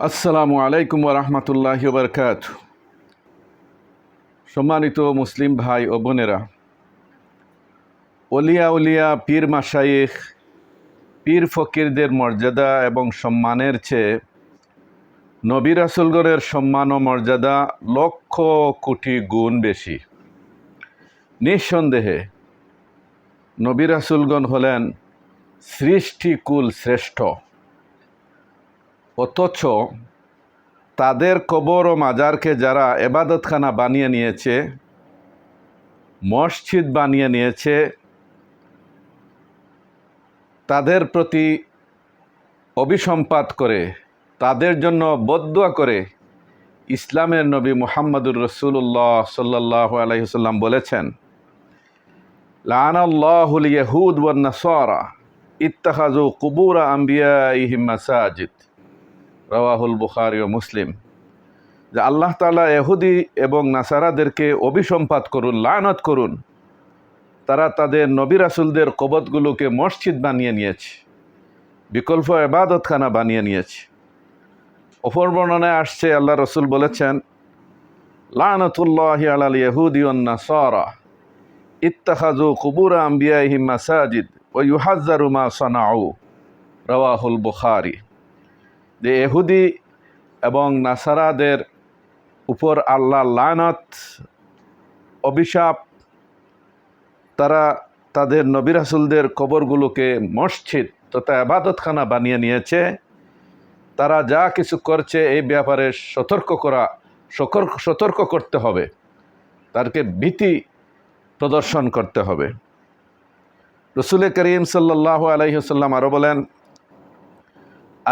আসসালামু আলাইকুম রহমতুল্লাহ বরকাত। সম্মানিত মুসলিম ভাই ও বোনেরা, অলিয়া উলিয়া পীর মাসাইখ পীর ফকিরদের মর্যাদা এবং সম্মানের চেয়ে নবী রাসুলগণের সম্মান ও মর্যাদা লক্ষ কোটি গুণ বেশি। নিঃসন্দেহে নবী রাসুলগণ হলেন সৃষ্টিকুল শ্রেষ্ঠ। অথচ তাদের কবর ও মাজারকে যারা এবাদতখানা বানিয়ে নিয়েছে, মসজিদ বানিয়ে নিয়েছে, তাদের প্রতি অভিসম্পাত করে, তাদের জন্য বদুয়া করে ইসলামের নবী মুহাম্মদুর রসুল্লাহ সাল্লাহ আলহিসাল্লাম বলেছেন লানাল্লাহুল ইয়াহুদ ওয়ান নাসারা ইত্তাখাজু কুবুরা আম্বিয়া ইহিম মাসাজিদ। রওয়াহুল বুখারি ও মুসলিম, যে আল্লাহ তালা এহুদি এবং নাসারাদেরকে অভিসম্পাত করুন, লানত করুন। তারা তাদের নবী রাসুলদের কবতগুলোকে মসজিদ বানিয়ে নিয়েছে, বিকল্প এবাদতখানা বানিয়ে নিয়েছে। অপর বর্ণনায় আসছে, আল্লাহ রসুল বলেছেন, লানতুল্লাহ আলাল ইহুদি নাসারা ইত্তাখাজু কুবুরা আম্বিয়া মাসাজিদ ও ইউহাজ্জারুমা সনাউ। রওয়াহুল বুখারি। যে এহুদি এবং নাসারাদের উপর আল্লাহ লানত অভিশাপ, তারা তাদের নবী রাসুলদের কবরগুলোকে মসজিদ তথা আবাদতখানা বানিয়ে নিয়েছে। তারা যা কিছু করছে এই ব্যাপারে সতর্ক করা সতর্ক সতর্ক করতে হবে। তাদেরকে ভীতি প্রদর্শন করতে হবে। রসুল করিম সাল্লাহ আলহিহসাল্লাম আরও বলেন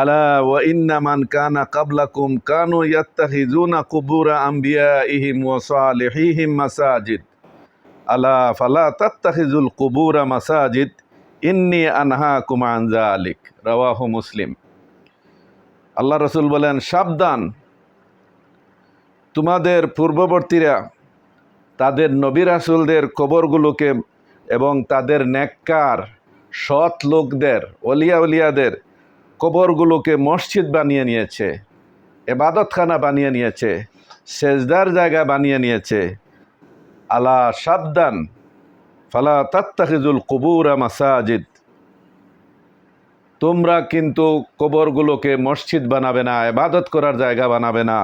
আলা ওয়া ইন্না মান কানা কাবলাকুম কানু ইয়াত্তাখিজুনা কুবুরা আম্বিয়াইহিম ওয়া সালিহিহিম মাসাজিদ। আলা ফালা তাত্তাখিজুল কুবুরা মাসাজিদ, ইন্নি আনহাকুম আন যালিক, রাওয়াহু মুসলিম। আল্লাহ রসুল বলেন, সাবধান। তোমাদের পূর্ববর্তীরা তাদের নবী রাসুলদের কবরগুলোকে এবং তাদের নেককার সৎ লোকদের, অলিয়া উলিয়াদের কবরগুলোকে মসজিদ বানিয়ে নিয়েছে, এবাদতখানা বানিয়ে নিয়েছে, সেজদার জায়গা বানিয়ে নিয়েছে। আলা সাবধান, ফালা তাত্তাখিজুল কুবুরা মাসাজিদ। তোমরা কিন্তু কবরগুলোকে মসজিদ বানাবে না, এবাদত করার জায়গা বানাবে না।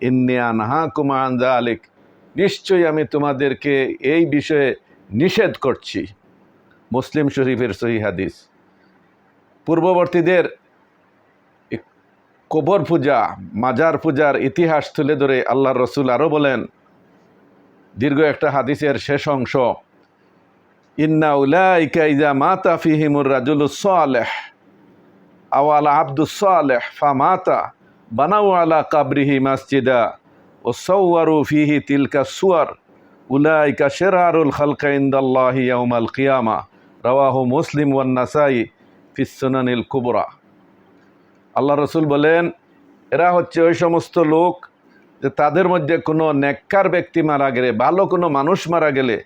ইন্নিয়ান হা কুমান আলিক নিশ্চয়ই আমি তোমাদেরকে এই বিষয়ে নিষেধ করছি। মুসলিম শরীফের সহি হাদিস। পূর্ববর্তীদের কবর পূজা, মাজার পূজার ইতিহাস তুলে ধরে আল্লাহ রসুল আরও বলেন, দীর্ঘ একটা হাদিসের শেষ অংশ, ইন্না উলাইকা ইজা মাতা ফিহিমুর রাজুলুস সালেহ, আওয়ালা আব্দুস সালেহ ফা মাতা বানাউ আলা কাবরিহি মাসজিদা, ও সৌয়ারু ফিহি তিলকা সুয়ার, উলাইকা শেরারুল খালকা ইন্দাল্লাহি ইয়াউমাল কিয়ামা রাওয়াহু মুসলিম ওয়ান নাসাই ফিসনানিল কুবরা। আল্লাহ রসুল বলেন, এরা হচ্ছে ওই সমস্ত লোক যে তাদের মধ্যে কোনো নেককার ব্যক্তি মারা গেলে, ভালো কোনো মানুষ মারা গেলে,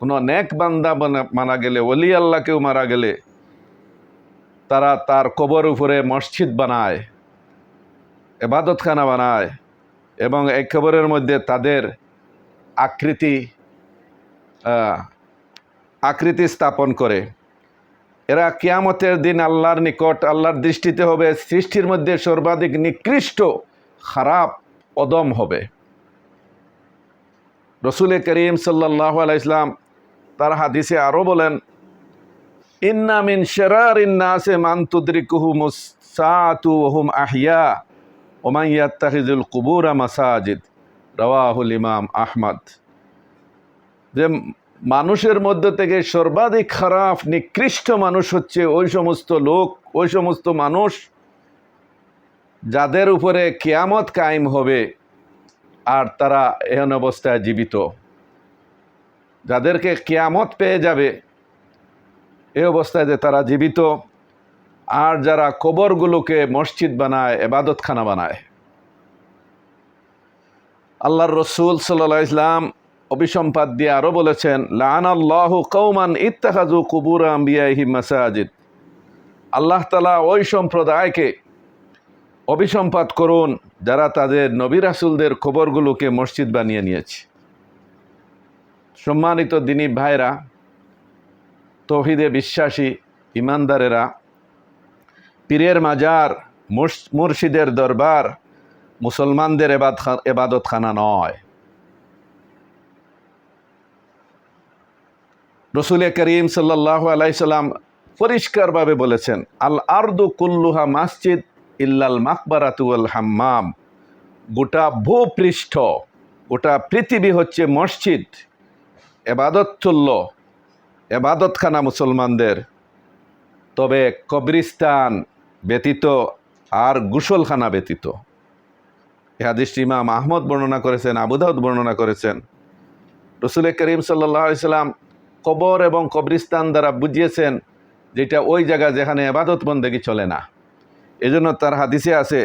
কোনো নেক বান্দা মারা গেলে অলি আল্লাহকেও মারা গেলে, তারা তার কবর উপরে মসজিদ বানায়, এবাদতখানা বানায় এবং এই কবরের মধ্যে তাদের আকৃতি আকৃতি স্থাপন করে। এরা কিয়ামতের দিন আল্লাহর নিকট, আল্লাহর দৃষ্টিতে হবে, সৃষ্টির মধ্যে সর্বাধিক নিকৃষ্ট, খারাপ, অদম হবে। রসুল করিম সাল্লাহ আলাইসলাম তার হাদিসে আরও বলেন ইন্নামিন শেরার ইন্নাসে মান্তুদ্রিকুহু মুসাতু ওহুম আহিয়া ওমাইয়াত্তাহিজুল কুবুরা মাসাজিদ। রওয়াহুল ইমাম আহমদ। যে মানুষের মধ্যে থেকে সর্বাধিক খারাপ, নিকৃষ্ট মানুষ হচ্ছে ওই সমস্ত লোক, ওই সমস্ত মানুষ যাদের উপরে কেয়ামত কায়েম হবে আর তারা এহেন অবস্থায় জীবিত। যাদেরকে কেয়ামত পেয়ে যাবে, এ অবস্থায় যে তারা জীবিত, আর যারা কবরগুলোকে মসজিদ বানায়, এবাদতখানা বানায়। আল্লাহর রসুল সাল্লাহ ইসলাম অভিসম্পাদ দিয়ে আরও বলেছেন, লানাল্লাহ কৌমান ইত্তাহাজু কুবুর আম্বিয়াহি মাসাজিদ। আল্লাহ তালা ওই সম্প্রদায়কে অভিসম্পাত করুন, যারা তাদের নবী রাসুলদের খবরগুলোকে মসজিদ বানিয়ে নিয়েছে। সম্মানিত দিনী ভাইরা, তহিদে বিশ্বাসী ইমানদারেরা, পীরের মাজার মুর্শিদের দরবার মুসলমানদের এবাদ এবাদতখানা নয়। রসুল করিম সাল্লাহ আলাইসাল্লাম পরিষ্কারভাবে বলেছেন, আল আর্দু কুল্লুহা মসজিদ ইল্লাল মাকবারাতুয়াল হাম্মাম। গোটা ভূপৃষ্ঠ, গোটা পৃথিবী হচ্ছে মসজিদ এবাদত চলল এবাদতখানা মুসলমানদের। তবে কবরিস্তান ব্যতীত আর গুসলখানা ব্যতীত। হাদিসটি ইমাম আহমদ বর্ণনা করেছেন আবুদাউদ বর্ণনা করেছেন। রসুল করিম সাল্লাহ সাল্লাম কবর এবং কবরিস্তান দ্বারা বুঝিয়েছেন যেটা ওই জায়গা যেখানে এবাদত বন্দেগী চলে না। এজন্য তার হাদিসে আছে,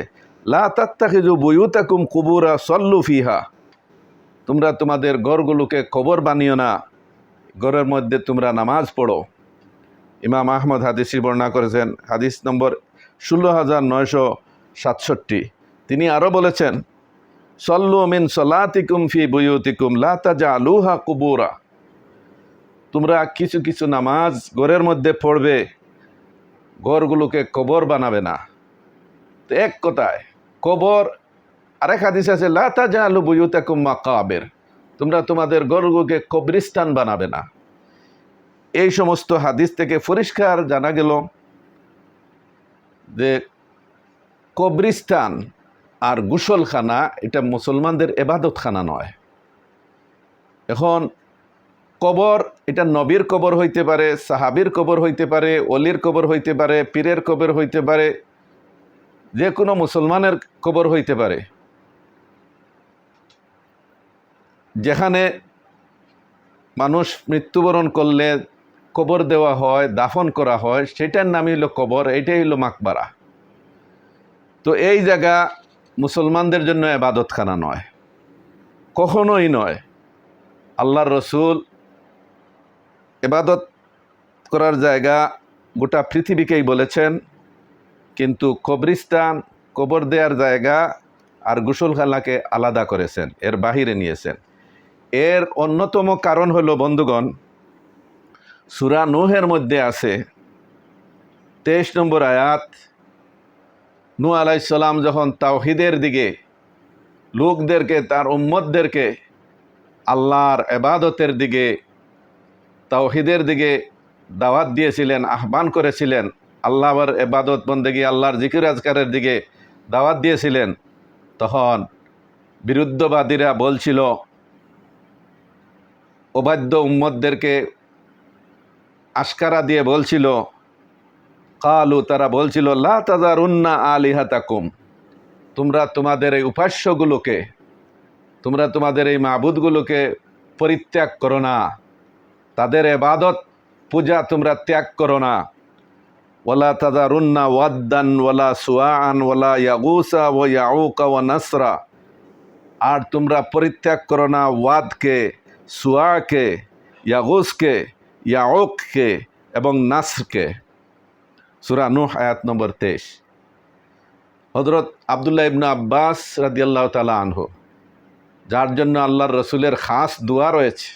লা তাত্তাখিজু কুবুরা সল্লু ফিহা। তোমরা তোমাদের গড়গুলোকে কবর বানিও না গড়ের মধ্যে তোমরা নামাজ পড়ো। ইমাম আহমদ হাদিসি বর্ণনা করেছেন, হাদিস নম্বর ষোলো হাজার নয়শো সাতষট্টি। তিনি আরও বলেছেন, সল্লু মিন সলাতিকুম ফি বুয়ুতিকুম, লা তাজা আলুহা কুবুরা। তোমরা কিছু কিছু নামাজ ঘরের মধ্যে পড়বে, ঘরগুলোকে কবর বানাবে না। তো এক কথায়, কবর, আরেক হাদিস আছে লাতা জালু বুয়ুতাকুম মাকাবের তোমরা তোমাদের গরুগুকে কবরিস্তান বানাবে না। এই সমস্ত হাদিস থেকে পরিষ্কার জানা গেল যে কবরিস্তান আর গুসলখানা, এটা মুসলমানদের এবাদতখানা নয়। এখন কবর, এটা নবীর কবর হইতে পারে, সাহাবির কবর হইতে পারে, অলির কবর হইতে পারে, পীরের কবর হইতে পারে, যে কোনো মুসলমানের কবর হইতে পারে। যেখানে মানুষ মৃত্যুবরণ করলে কবর দেওয়া হয়, দাফন করা হয়, সেটার নামই হলো কবর, এটাই হলো মাকবারা। তো এই জায়গা মুসলমানদের জন্য এবাদতখানা নয়, কখনোই নয়। আল্লাহর রসুল এবাদত করার জায়গা গোটা পৃথিবীকেই বলেছেন, কিন্তু কবরিস্তান, কবর দেওয়ার জায়গা আর গুসলখানাকে আলাদা করেছেন, এর বাহিরে নিয়েছেন। এর অন্যতম কারণ হলো, বন্ধুগণ, সুরা নুহের মধ্যে আছে তেইশ নম্বর আয়াত, নু আলাইসাল্লাম যখন তাওহিদের দিকে, লোকদেরকে, তার উম্মতদেরকে, আল্লাহর এবাদতের দিকে তাওহিদের দিকে দাওয়াত দিয়েছিলেন, আহ্বান করেছিলেন, আল্লাহর এবাদত বন্দেগী, আল্লাহর জিকির আজকারের দিকে দাওয়াত দিয়েছিলেন, তখন বিরুদ্ধবাদীরা বলছিল অবাধ্য উম্মদদেরকে আশকারা দিয়ে বলছিল, কালু তারা বলছিল, লা তাজার উন্না আলিহাতাকুম, তোমরা তোমাদের এই উপাস্যগুলোকে, তোমরা তোমাদের এই মাবুদগুলোকে পরিত্যাগ করো না। তাদের এবাদত, পূজা তোমরা ত্যাগ করো না। ওলা তাদারুন্না ওয়াদ্দান ওয়ালা সুয়ান ওলা ইয়াগুসা ও ইয়াউকা ও নাসরা। আর তোমরা পরিত্যাগ করো না ওয়াদকে সুয়াকে ইয়াগুসকে, ইয়াউককে এবং নাসরকে। সুরা নুহ আয়াত নম্বর তেইশ। হজরত আবদুল্লাহ ইবনু আব্বাস রাদিয়াল্লাহ তালা আনহু, যার জন্য আল্লাহর রসুলের খাস দোয়া রয়েছে।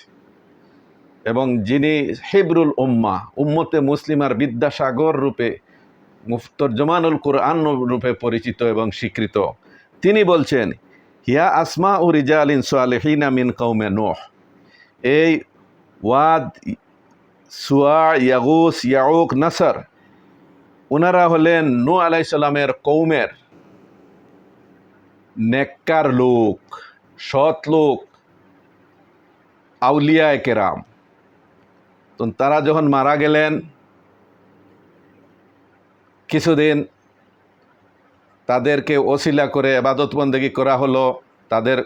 এবং যিনি হেবরুল উম্মা, উম্মতে মুসলিমার বিদ্যাসাগর রূপে মুফতরজমানুল কোরআন রূপে পরিচিত এবং স্বীকৃত। তিনি বলছেন, হিয়া আসমা ও রিজালিন সোয়ালেহিনা মিন কৌমে নোহ। এই ওয়াদ সুয়া ইয়াগুস ইয়াউক নাসর ওনারা হলেন নু আলাইসাল্লামের কৌমের নেককার লোক, সৎ লোক আউলিয়ায় কেরাম। তো তারা যখন মারা গেলেন, কিছুদিন তাদেরকে ওসিলা করে এবাদতবন্দেগি করা হলো। তাদের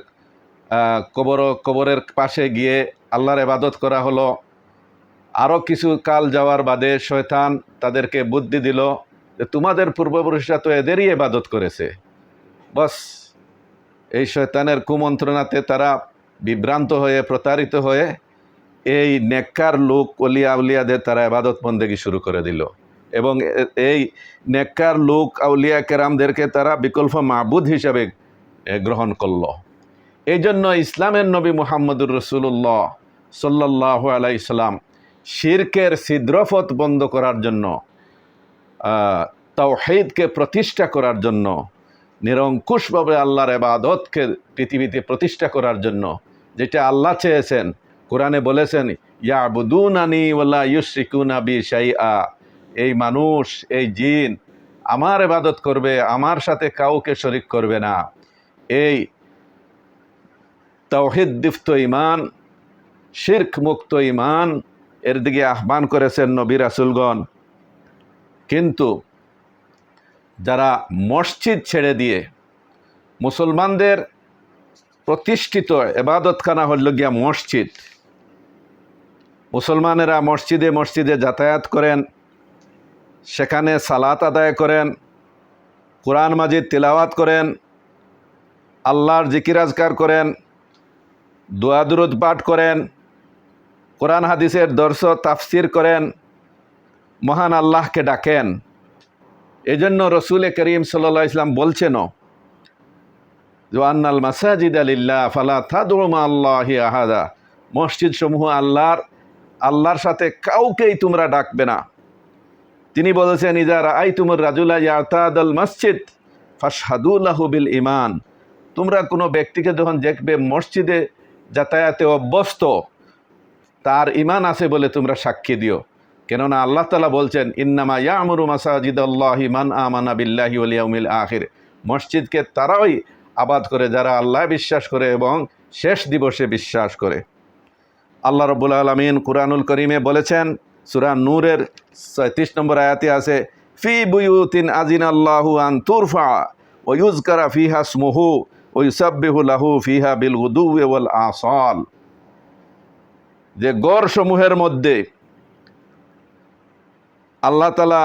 কবর, কবরের পাশে গিয়ে আল্লাহর এবাদত করা হলো। আরও কিছু কাল যাওয়ার বাদে শয়তান তাদেরকে বুদ্ধি দিল যে, তোমাদের পূর্বপুরুষরা তো এদেরই এবাদত করেছে। বস, এই শয়তানের কুমন্ত্রণাতে তারা বিভ্রান্ত হয়ে, প্রতারিত হয়ে এই নেককার লোক অলিয়া উলিয়াদের তারা এবাদত বন্দেগি শুরু করে দিল। এবং এই নেককার লোক আউলিয়া কেরামদেরকে তারা বিকল্প মাবুদ হিসাবে গ্রহণ করল। এই জন্য ইসলামের নবী মুহাম্মদুর রসুল্লাহ সাল্লাহ আলাই ইসলাম শিরকের ছিদ্রপথ বন্ধ করার জন্য তাওহীদকে প্রতিষ্ঠা করার জন্য, নিরঙ্কুশভাবে আল্লাহর এবাদতকে পৃথিবীতে প্রতিষ্ঠা করার জন্য, যেটা আল্লাহ চেয়েছেন কোরআনে বলেছেন ইয়াবুদুন আনি ওয়াল্লা ইউসিকুন আবি শাইআ এই মানুষ, এই জিন আমার এবাদত করবে, আমার সাথে কাউকে শরিক করবে না। এই তাওহিদ দিফত ইমান শির্ক মুক্ত ইমান এর দিকে আহ্বান করেছেন নবী রাসুলগণ। কিন্তু যারা মসজিদ ছেড়ে দিয়ে মুসলমানদের প্রতিষ্ঠিত এবাদতখানা হল গিয়া মসজিদ মুসলমানেরা মসজিদে মসজিদে যাতায়াত করেন, সেখানে সালাত আদায় করেন, কোরআন মাজিদ তিলাওয়াত করেন, আল্লাহর জিকিরাজকার করেন দোয়াদুরুদ পাঠ করেন, কোরআন হাদিসের দর্শ তাফসির করেন, মহান আল্লাহকে ডাকেন। এজন্য রসুল করিম সাল্লা ইসলাম বলছেনও, যে আন্নাল মাসাজিদ আলিল্লাহ ফালা থাদুমা আল্লাহি আহাদা। মসজিদ সমূহ আল্লাহর আল্লাহর সাথে কাউকেই তোমরা ডাকবে না। তিনি বলেছেন ইজার আই তুমর রাজুলা ইয়াতাদ আল মসজিদ ফাশহাদুল্লাহু বিল ইমান তোমরা কোনো ব্যক্তিকে যখন দেখবে মসজিদে যাতায়াতে অভ্যস্ত, তার ইমান আছে বলে তোমরা সাক্ষী দিও। কেননা আল্লাহ তালা বলছেন, ইন্নামা ইয়ামুরু মাসাজিদ আল্লাহ মান আমানা বিল্লাহি ওলিয়াউমিল আখির। মসজিদকে তারাই আবাদ করে, যারা আল্লাহ বিশ্বাস করে এবং শেষ দিবসে বিশ্বাস করে। আল্লাহ রব্বুল আলমিন কুরআনুল করিমে বলেছেন, সুরা নূরের ছয়ত্রিশ নম্বর আয়াতে আছে, ফি বুয়ুতিন আজিন আল্লাহু আন তুরফা ও ইউজকারা ফিহা স্মুহু ও ইউসাব্বিহু লাহু ফিহা বিল গুদু ওয়াল আসাল। যে গড় সমূহের মধ্যে আল্লাহ তালা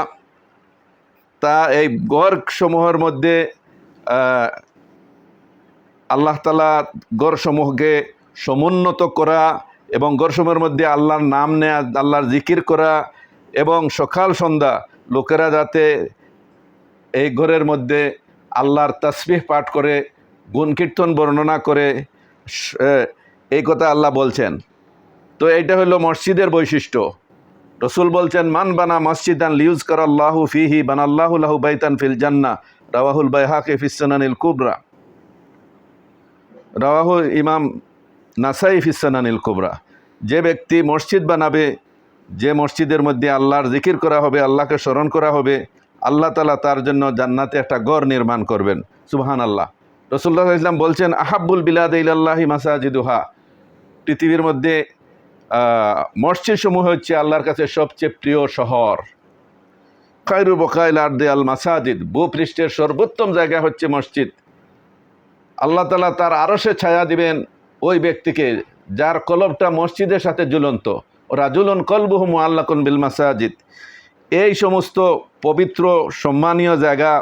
তা এই গড় সমূহের মধ্যে আল্লাহ তালা গড় সমূহকে সমুন্নত করা এবং গড়সমূহের মধ্যে আল্লাহর নাম নেয়া, আল্লাহর জিকির করা এবং সকাল সন্ধ্যা লোকেরা যাতে এই ঘরের মধ্যে আল্লাহর তসবিহ পাঠ করে গুণ কীর্তন বর্ণনা করে এই কথা আল্লাহ বলছেন। তো এইটা হলো মসজিদের বৈশিষ্ট্য। রসুল বলছেন, মান বানা মসজিদ মসজিদান লিউজ কর আল্লাহু ফিহি বান আল্লাহুল্লাহু বাইতান ফিল জান্না রাওয়াহুল বাইহাকে ফিসানানিল কুবরা। রাওয়াহু ইমাম নাসাই ফিসানানিল কুবরা। যে ব্যক্তি মসজিদ বানাবে, যে মসজিদের মধ্যে আল্লাহর জিকির করা হবে, আল্লাহকে স্মরণ করা হবে, আল্লাহ তালা তার জন্য জান্নাতে একটা গড় নির্মাণ করবেন। সুবহান আল্লাহ রসুল্লাহ ইসলাম বলছেন, আহাব্বুল বিলাদ ইল্লাহি মাসাজিদুহা। পৃথিবীর মধ্যে মসজিদ সমূহ হচ্ছে আল্লাহর কাছে সবচেয়ে প্রিয় শহর। খায়রু বকাইল আর দে আল মাসাজিদ, ভূপৃষ্ঠের সর্বোত্তম জায়গা হচ্ছে মসজিদ। আল্লাহ তালা তার আরও সে ছায়া দিবেন ওই ব্যক্তিকে যার কলবটা মসজিদের সাথে ঝুলন্ত। ওরা জুলন কলবুহু আল্লাকুন বিল মাসাজিদ। এই সমস্ত পবিত্র সম্মানীয় জায়গা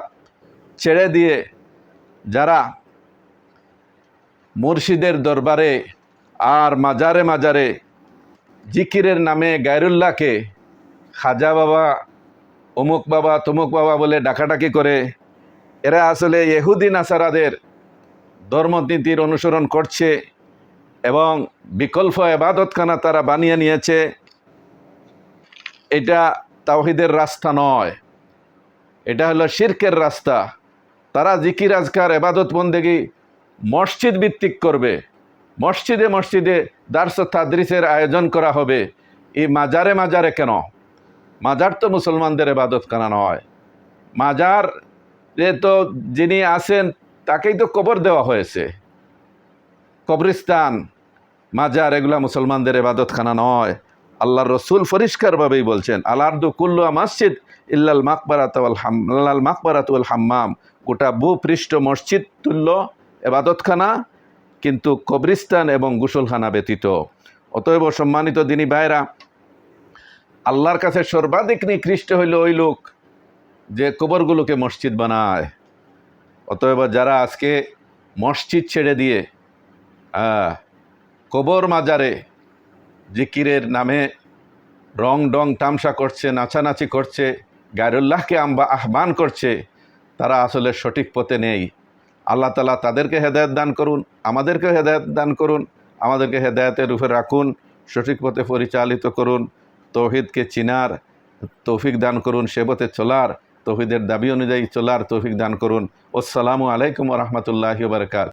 ছেড়ে দিয়ে যারা মুর্শিদের দরবারে আর মাজারে মাজারে জিকিরের নামে গায়রুল্লাহকে খাজা বাবা, অমুক বাবা, তমুক বাবা বলে ডাকাডাকি করে, এরা আসলে ইহুদি, নাসারাদের ধর্মনীতির অনুসরণ করছে। এবং বিকল্প এবাদতখানা তারা বানিয়ে নিয়েছে, এটা তাওহিদের রাস্তা নয়। এটা হলো শিরকের রাস্তা। তারা জিকির, আজকার, এবাদত, বন্দেগি মসজিদ ভিত্তিক করবে। মসজিদে মসজিদে দার্স তাদ্রিসের আয়োজন করা হবে। এই মাজারে মাজারে কেন? মাজার তো মুসলমানদের এবাদত কানা নয়। মাজার যে তো যিনি আছেন, তাকেই তো কবর দেওয়া হয়েছে। কবরিস্তান মাজার এগুলা মুসলমানদের এবাদতখানা নয়। আল্লাহ রসুল পরিষ্কারভাবেই বলছেন আল্লাহদু কুল্লুয়া মসজিদ ইল্লাল মাকবারাত ওয়াল হাম ইল্লাল মাকবারাত ওয়াল হাম্মাম। গোটা ভূপৃষ্ঠ মসজিদ তুল্য এবাদতখানা কিন্তু কবরিস্তান এবং গুসলখানা ব্যতীত। অতএব সম্মানিত দিনী ভাইরা আল্লাহর কাছে সর্বাধিক নিকৃষ্ট হইল ওই লোক যে কবরগুলোকে মসজিদ বানায়। অতএব যারা আজকে মসজিদ ছেড়ে দিয়ে আহ, কবর মাজারে জিকিরের নামে রং ডং তামসা করছে, নাচানাচি করছে, গায়রুল্লাহকে আম্বা আহ্বান করছে, তারা আসলে সঠিক পথে নেই। আল্লাহ তালা তাদেরকে হেদায়ত দান করুন, আমাদেরকে হেদায়ত দান করুন, আমাদেরকে হেদায়তের উপরে রাখুন, সঠিক পথে পরিচালিত করুন, তৌহিদকে চিনার তৌফিক দান করুন, সে পথে চলার তৌহিদের দাবি অনুযায়ী চলার তৌফিক দান করুন। আসসালামু আলাইকুম রহমতুল্লাহি বারকাত।